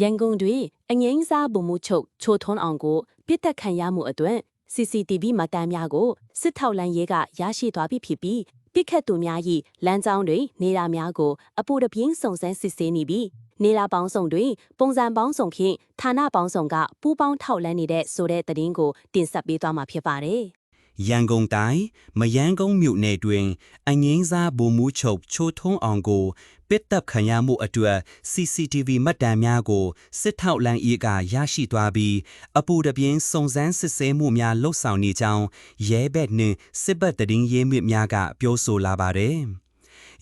ရန်ကုန်တွင်အငိမ့်စားဗိုလ်မှူးချုပ်ချိုထွန်းအောင်ကိုပြစ်တက်ခံရမှုအတွက် CCTV မှတ်တမ်းများကိုစစ်ထောက်လန်းရေးကရရှိသွားပြီဖြစ်ပြီးပြစ်ခတ်သူများ၏လမ်းကြောင်းတွင်နေတာများကိုအပူတပြင်းစုံစမ်းစစ်ဆေးနေပြီးနေတာပေါင်းစုံတွင် ပုံစံပေါင်းစုံဖြင့်ဌာနပေါင်းစုံကပူးပေါင်းထောက်လန်းနေတဲ့ဆိုတဲ့သတင်းကိုတင်ဆက်ပေးသွားမှာဖြစ်ပါတယ်။ ရန်ကုန်တိုင်းမယန်းကုန်းမြို့နယ်တွင် အငင်းစားဗိုလ်မှူးချုပ်ချိုထုံးအောင်ကိုပစ်တပ်ခံရမှုအတွက် CCTV မှတ်တမ်းများကိုစစ်ထောက်လန်ဤကရရှိသွားပြီးအပူတပြင်းစုံစမ်းစစ်ဆေးမှုများလှုပ်ဆောင်နေကြောင်းရဲဘက်နှင့်စစ်ဘက်တရင်ရေးမြစ်များကပြောဆိုလာပါတယ်။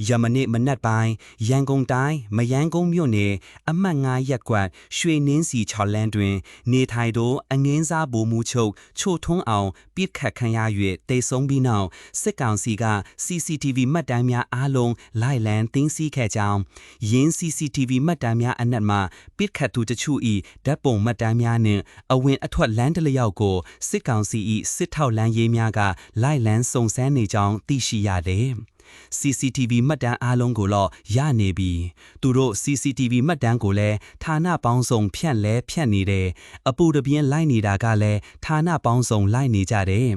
ယမနေ့မနက်ပိုင်းရန်ကုန်တိုင်းမယန်းကုန်းမြို့နယ်အမှတ်9ရပ်ကွက်ရွှေနှင်းစီချော်လန်းတွင် နေထိုင်သောအငင်းစားဗိုလ်မှူးချုပ်ချိုထွန်းအောင်ပြစ်ခတ်ခံရ၍တေဆုံးပြီးနောက်စစ်ကောင်စီက CCTV မှတ်တမ်းများအားလုံးလိုက်လံသိမ်းဆည်းခဲ့ကြောင်းရင်း CCTV မှတ်တမ်းများအနက်မှပြစ်ခတ်သူတချို့၏ဓာတ်ပုံမှတ်တမ်းများနှင့်အဝင်အထွက်လမ်းတစ်လျောက်ကိုစစ်ကောင်စီ၏စစ်ထောက်လမ်းရေးများကလိုက်လံစုံစမ်းနေကြောင်းသိရှိရသည် CCTV မှတ်တမ်းအားလုံးကိုတော့ရနေပြီသူတို့ CCTV မှတ်တမ်းကိုလည်းဌာနပေါင်းစုံဖြန့်လဲဖြန့်နေတယ်အပူတပြင်းလိုက်နေတာကလည်းဌာနပေါင်းစုံလိုက်နေကြတယ်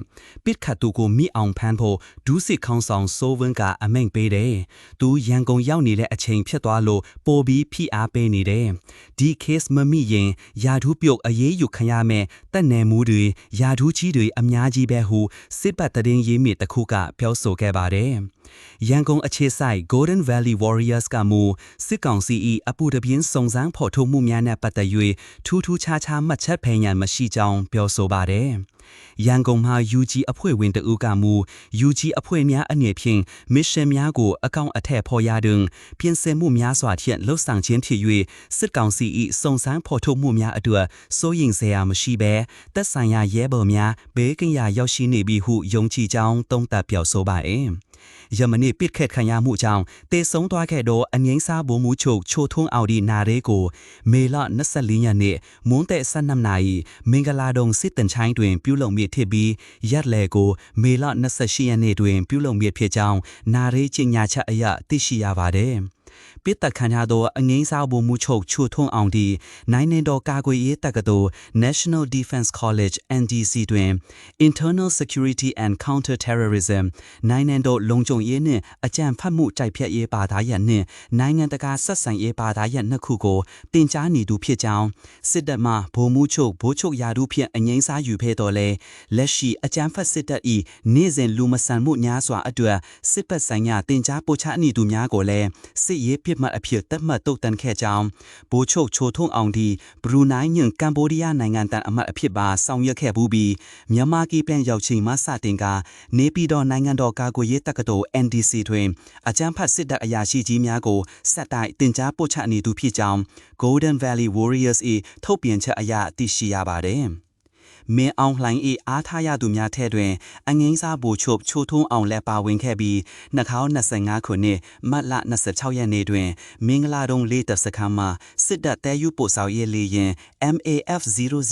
ပစ်ခတ်သူကိုမိအောင်ဖမ်းဖို့ဒူးစစ်ခေါင်းဆောင်စိုးဝင်းကအမိန့်ပေးတယ်သူရန်ကုန်ရောက်နေတဲ့အချိန်ဖြစ်သွားလို့ပိုပြီးဖိအားပေးနေတယ်ဒီ case မမိရင်ယာထူးပြုတ်အရေးယူခံရမယ်တက်နယ်မှုတွေယာထူးကြီးတွေအများကြီးပဲဟုစစ်ပတ်တရင်ရေးမြစ်တစ်ခုကပြောဆိုခဲ့ပါတယ်ရန်ကုန်အခြေစိုက် Golden Valley Warriors ကမူစစ်ကောင်စီ၏အပူတပြင်းစုံစမ်းဖော်ထုတ်မှုများနဲ့ပတ်သက်၍ထူးထူးခြားခြားမှတ်ချက်ဖယ်ရန်မရှိကြောင်းပြောဆိုပါတယ်။ရန်ကုန်မှာ UG အဖွဲ့ဝင်တဦးကမူ UG အဖွဲ့များအနေဖြင့်မစ်ရှင်များကိုအကောင့်အထက်ဖော်ရတွင်ပြင်ဆင်မှုများစွာဖြင့်လှုပ်ဆောင်ခြင်းဖြစ်၍စစ်ကောင်စီ၏စုံစမ်းဖော်ထုတ်မှုများအတွက်စိုးရိမ်စရာမရှိဘဲသက်ဆိုင်ရာရဲဘော်များဘေးကင်းရာရောက်ရှိနေပြီဟုယုံကြည်ကြောင်းသုံးသပ်ပြောဆိုပါ၏။ယ မနေ့ပစ်ခတ်ခံရမှုကြောင့်တေဆုံးသွားခဲ့သောအငိမ့်စားဗိုလ်မှူးချုပ်ချိုထွန်းအောင်ဒီနာရဲကိုမေလ24ရက်နေ့မွန်းတဲ့12နာရီမင်္ဂလာတုံစစ်တန်ချိုင်းတွင် ပြုလုပ်မြစ်ဖြစ်ပြီးရက်လေကိုမေလ28ရက်နေ့တွင် ပြုလုပ်မြစ်ဖြစ်ကြောင်းနာရဲကြီးညာချက်အရသိရှိရပါတယ်။ ပစ်တက်ခံရသောအငိမ့်စားဗိုလ်မှူးချုပ်ချိုထွန်းအောင်ဒီနိုင်ငံတော်ကာကွယ်ရေးတက္ကသိုလ် National Defense College NDC တွင် Internal Security and Counter-Terrorism နိုင်ငံတော်လုံခြုံရေးနှင့်အကြံဖတ်မှုတိုက်ဖြတ်ရေးပါသားရပ်နှင့်နိုင်ငံတကာဆက်ဆံရေးပါသားရပ်နှစ်ခုကိုတင် जा နေသူဖြစ်ကြောင်းစစ်တပ်မှဗိုလ်မှူးချုပ်ဗိုလ်ချုပ်ရာထူးဖြင့်အငိမ့်စားယူခဲ့တော်လဲလက်ရှိအကြံဖတ်စစ်တပ်၏နေ့စဉ်လူမဆန်မှုများစွာအတွက်စစ်ပတ်ဆိုင်ရာတင် जा ပို့ချနေသူများကိုလည်းစစ်ရေးပြစ်မှတ်အဖြစ်သတ်မှတ်တုတ်တန်ခဲ့ကြောင်းဗိုလ်ချုပ်ချိုထုံအောင်ဒီဘရူနိုင်းညင်ကမ်ဘောဒီးယားနိုင်ငံတန်အမတ်အဖြစ်ပါဆောင်ရွက်ခဲ့ဘူးပြီးမြန်မာကီပြန်ရောက်ချိန်မှစတင်ကနေပြည်တော်နိုင်ငံတော်ကာကွယ်ရေးတက္ကသိုလ် NDC တွင်အကြမ်းဖက်စစ်တပ်အရာရှိကြီးများကိုစက်တိုက်တင် जा ပို့ချနေသူဖြစ်ကြောင်း Golden Valley Warriors ၏ထုတ်ပြန်ချက်အရသိရှိရပါသည် မင်းအောင်လှိုင်၏အားထားရသူများထဲတွင် အငိမ့်စားဘူချုပ်ချိုထုံးအောင်လည်းပါဝင်ခဲ့ပြီး2025ခုနှစ်မတ်လ26ရက်နေ့တွင် မင်္ဂလာတုံးလေးတပ်စခန်းမှစစ်တပ်တဲယူပို့ဆောင်ရေးလေရင် MAF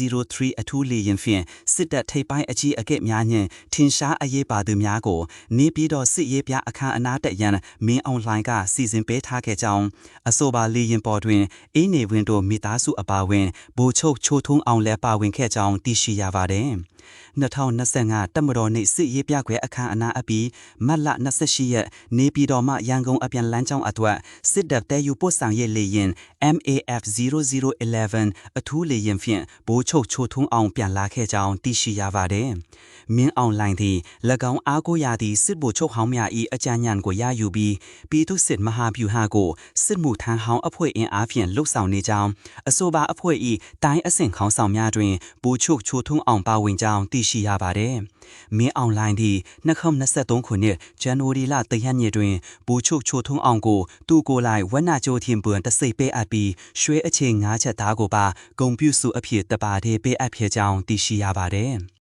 003အထူးလေရင်ဖြင့်စစ်တပ်ထိပ်ပိုင်းအကြီးအကဲများနှင့်ထင်ရှားအရေးပါသူများကို နေပြည်တော်စစ်ရေးပြအခမ်းအနားတက်ရန်မင်းအောင်လှိုင်ကစီစဉ်ပေးထားခဲ့ကြောင်းအဆိုပါလေရင်ပေါ်တွင်အင်းနေဝင်တို့မိသားစုအပါအဝင်ဘူချုပ်ချိုထုံးအောင်လည်းပါဝင်ခဲ့ကြောင်းသိရှိရပါတယ်။2025တက်မတော်နေ့စစ်ရေးပြခွဲအခမ်းအနားအပြီးမတ်လ28ရက်နေပြည်တော်မှရန်ကုန်အပြန်လမ်းကြောင်းအတွက်စစ်တပ်တဲယူပို့ဆောင်ရေးလေရင် MAF 0011အထူးလေရင်ဖြင့်ဘိုးချုပ်ချိုထုံးအောင်ပြန်လာခဲ့ကြောင်းသိရှိရပါတယ်။မင်းအွန်လိုင်းသည်၎င်းအားကိုးရာသည့်စစ်ဗိုလ်ချုပ်ဟောင်းများ၏အကြံဉာဏ်ကိုရယူပြီးပြည်သူစစ်မဟာဗျူဟာကိုစစ်မှုထမ်းဟောင်းအဖွဲ့အင်အားဖြင့်လှုပ်ဆောင်နေကြောင်းအဆိုပါအဖွဲ့၏တိုင်းအဆင့်ခေါင်းဆောင်များတွင်ဘိုးချုပ်ချိုထုံးအောင်ပါဝင်ကြောင်းသိရှိရပါတယ်။မင်းအွန်လိုင်းသည်2023ခုနှစ်ဇန်နဝါရီလ3ရက်နေ့တွင်ဘူချုပ်ချိုထုံးအောင်ကိုသူ့ကိုယ်လိုက်ဝက်နာချိုထင်ပွန်တစိတ်ပေးအပ်ပြီးရွှေအချိန်၅ချက်သားကိုပါဂုံပြုစုအဖြစ်တပါတဲ့ပေးအပ်ဖြစ်ကြောင်းသိရှိရပါတယ်။